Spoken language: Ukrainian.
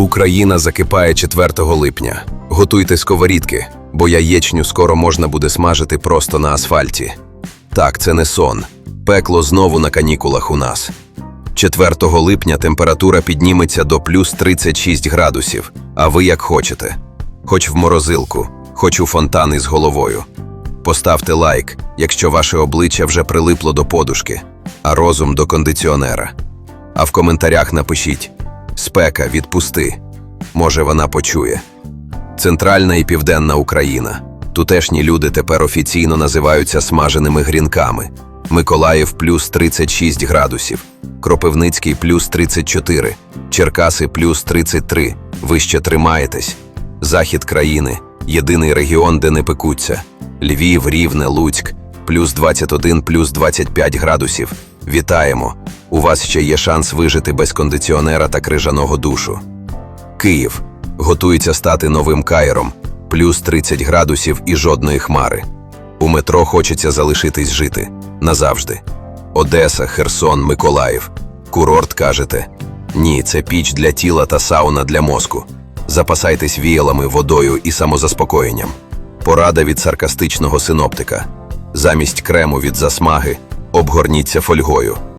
Україна закипає 4 липня. Готуйте сковорідки, бо яєчню скоро можна буде смажити просто на асфальті. Так, це не сон. Пекло знову на канікулах у нас. 4 липня температура підніметься до плюс 36 градусів, а ви як хочете. Хоч в морозилку, хоч у фонтан із головою. Поставте лайк, якщо ваше обличчя вже прилипло до подушки, а розум до кондиціонера. А в коментарях напишіть Спека, відпусти. Може, вона почує. Центральна і Південна Україна. Тутешні люди тепер офіційно називаються смаженими грінками. Миколаїв плюс 36 градусів, Кропивницький плюс 34, Черкаси плюс 33. Ви ще тримаєтесь. Захід країни єдиний регіон, де не пекуться. Львів, Рівне, Луцьк, плюс 21, плюс 25 градусів. Вітаємо! У вас ще є шанс вижити без кондиціонера та крижаного душу. Київ готується стати новим каєром, плюс 30 градусів і жодної хмари. У метро хочеться залишитись жити назавжди. Одеса, Херсон, Миколаїв. Курорт кажете? Ні, це піч для тіла та сауна для мозку. Запасайтесь віялами, водою і самозаспокоєнням. Порада від саркастичного синоптика. Замість крему від засмаги обгорніться фольгою.